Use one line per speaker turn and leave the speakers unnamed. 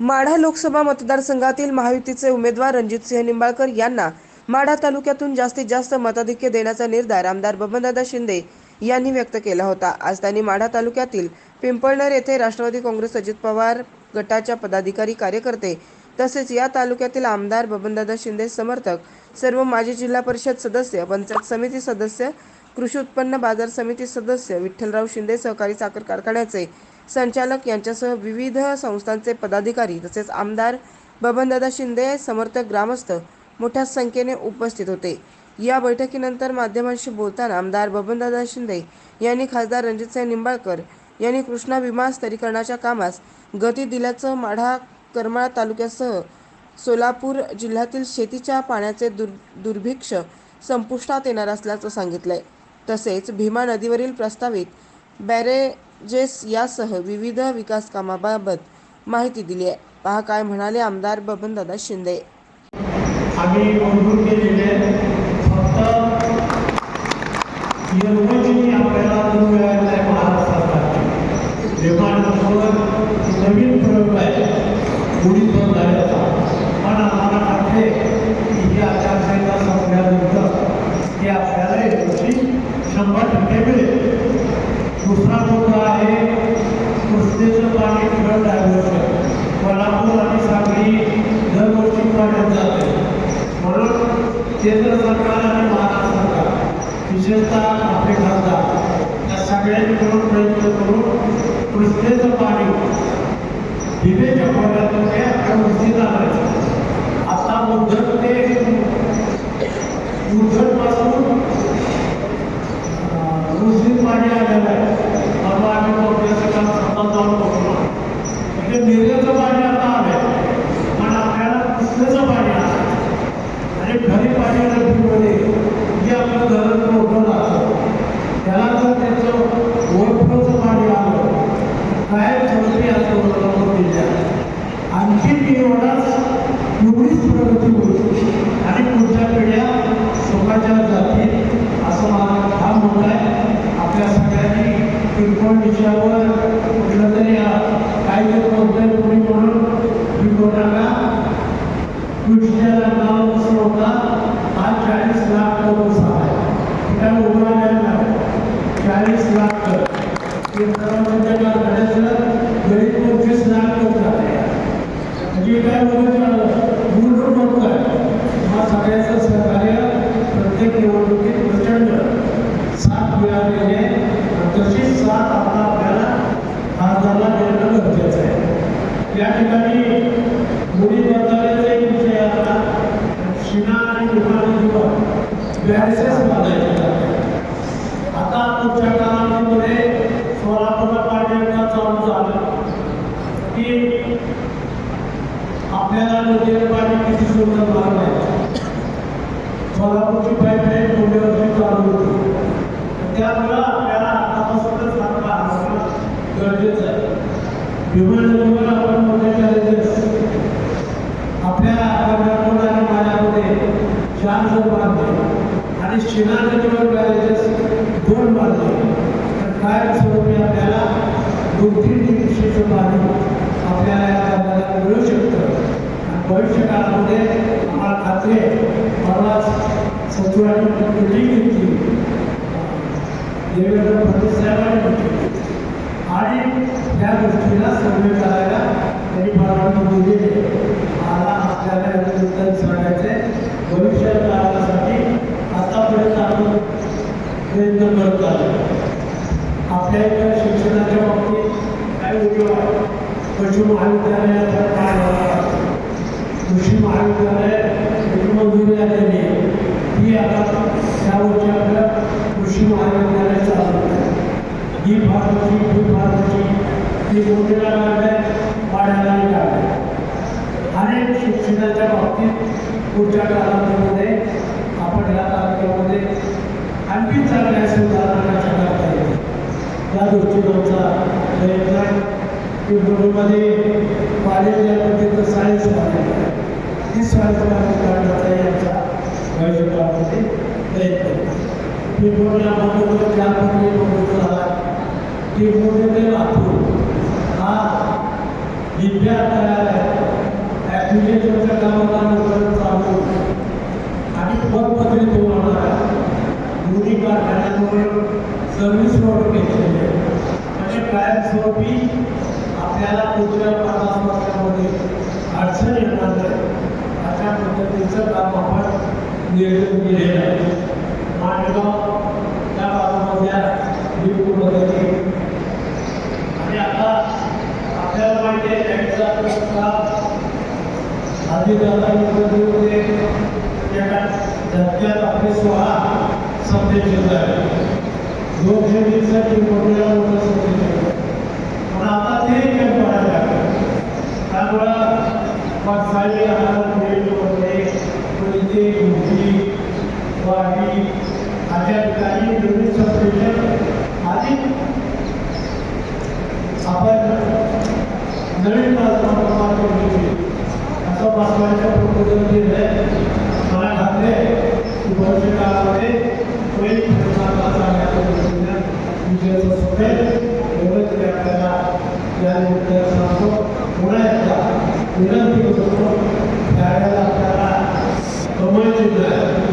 माढा लोकसभा मतदारसंघातील महायुतीचे उमेदवार रणजितसिंह निंबाळकर यांना माढा तालुक्यातून जास्तीत जास्त मताधिक्य देण्याचा निर्धार आमदार बबनदादा शिंदे यांनी व्यक्त केला होता. आज त्यांनी माढा तालुक्यातील पिंपळनेर येथे राष्ट्रवादी काँग्रेस अजित पवार गटाच्या पदाधिकारी कार्यकर्ते तसेच या तालुक्यातील आमदार बबनदादा शिंदे समर्थक सर्व माजी जिल्हा परिषद सदस्य पंचायत समिती सदस्य कृषी उत्पन्न बाजार समिती सदस्य विठ्ठलराव शिंदे सहकारी साखर कारखान्याचे संचालक यांच्यासह विविध संस्थांचे पदाधिकारी तसेच आमदार बबनदादा शिंदे समर्थक ग्रामस्थ मोठ्या संख्येने उपस्थित होते. या बैठकीनंतर माध्यमांशी बोलताना आमदार बबनदादा शिंदे यांनी खासदार रणजितसिंह निंबाळकर यांनी कृष्णा विमा स्तरीकरणाच्या कामास गती दिल्याचं माढा करमाळा तालुक्यासह सोलापूर जिल्ह्यातील शेतीच्या पाण्याचे दुर दुर्भिक्ष संपुष्टात येणार असल्याचं सांगितलंय. तसेच भीमा नदीवरील प्रस्तावित बॅरे जेस यासह विविध विकास कामाबाबत माहिती दिली आहे. पहा काय म्हणाले आमदार बबनदादा शिंदे.
आम्ही मंजूर केलेले फक्त योजने आपल्याला अजून मिळायला आहे. महाराष्ट्र सरकारची विमानावर नवीन प्रयोग आहे. पुढील बंद आहे. पण आम्हाला वाटते की ही आचारसंहिता संपल्यानंतर ते आपल्याला याची शंभर टक्के मिळेल. दुसरा मुद्दा आहे कृष्णेचं पाणी फिरत डायव्हर्शन कोल्हापूर आणि सांगली दरवर्षी पाण्यात जाते. म्हणून केंद्र सरकार आणि महाराष्ट्र सरकार विशेषतः आपले खासदार या सगळ्यांनी मिळून प्रयत्न करून कृष्णेचं पाणी दिवेच्या खोऱ्यातून ते व्यवस्थित आणायचं. आता मुद्दत ते मुद्दतपासून मुस्लिम पाणी आलेलं आहे. या ठिकाणी मुली बंधाऱ्याचा एक विषय आता. शिना आणि विमानाजीवर बॅरिसेस बांधायचे आता पुढच्या कालावधीमध्ये सोलापूरला पाणी चालू झालं. की आपल्याला नदीला पाणी किती सुंदर मार्ग आहे. सोलापूरची पाईपलाईन पुढल्या वर्षी चालू होती. त्यामुळं आपल्याला आतापासूनच आपला गरजेचं आहे. विमान शिना नदीवर करायचे तर काय तर मी आपल्याला दोन तीन दिवशीचं पाणी आपल्याला या धरणाला मिळू शकतं? आणि भविष्य काळामध्ये आम्हाला खात्री आहे परवाच सचिवांनी मिटिंग घेतली. देवेंद्र फडणवीस साहेबांनी मिटिंग आणि त्या गोष्टीला सर्वे करायला त्यांनी परवानगी दिलेली आहे. मला आपल्याला सांगायचे भविष्यात प्रयत्न करत आहोत आपल्या इथं शिक्षणाच्या बाबतीत काय उद्योग आहे पशु महाविद्यालयाचा काय झाला कृषी महाविद्यालय मंजुरी आलेली आहे ही आता त्यावरची आपल्या कृषी महाविद्यालय चालवत आहे. ही भारताची ही भारताची ही मोठ्याला लागल्या वाढायला लागल्या अनेक शिक्षणाच्या बाबतीत पुढच्या काळात या दृष्टीकोनचा प्रयत्न आहे. पिंपरीमध्ये कॉलेज या पद्धतीचं सायन्स कॉलेज आहे. ती सायन्स कॉलेज काढण्याचा यांचा भविष्यकाळामध्ये प्रयत्न आहे. पूर्ण बरोबर त्या पद्धतीने बरोबर झाला पिंपरी ते लातूर हा विद्यार्थी तयार आहे. ॲप्लिकेशनच्या कामाला लवकरच चालू. आणि पदपत्रित होणार आहे. दोन्ही कारखान्यांवर सर्व्हिस रोड घेतलेले आहे. कायमस्वरूपी आपल्याला पुढच्या पन्नास वर्षामध्ये अडचण येणार नाही. अशा पद्धतीचं काम आपण नियोजन केलेलं आहे. माणगाव त्या भागामधल्या विपुलमध्ये आणि आता आपल्याला माहिती आहे त्यांचा प्रस्ताव आधी दादांमध्ये एका धक्क्यात आपले सोळा संदेश आहे दोन मोठ्या मोठं संदेश नवीन संदेश आधी आपण नवीन प्रार्थना केली असं बसवायचं प्रपोजल केलं आहे humanidade.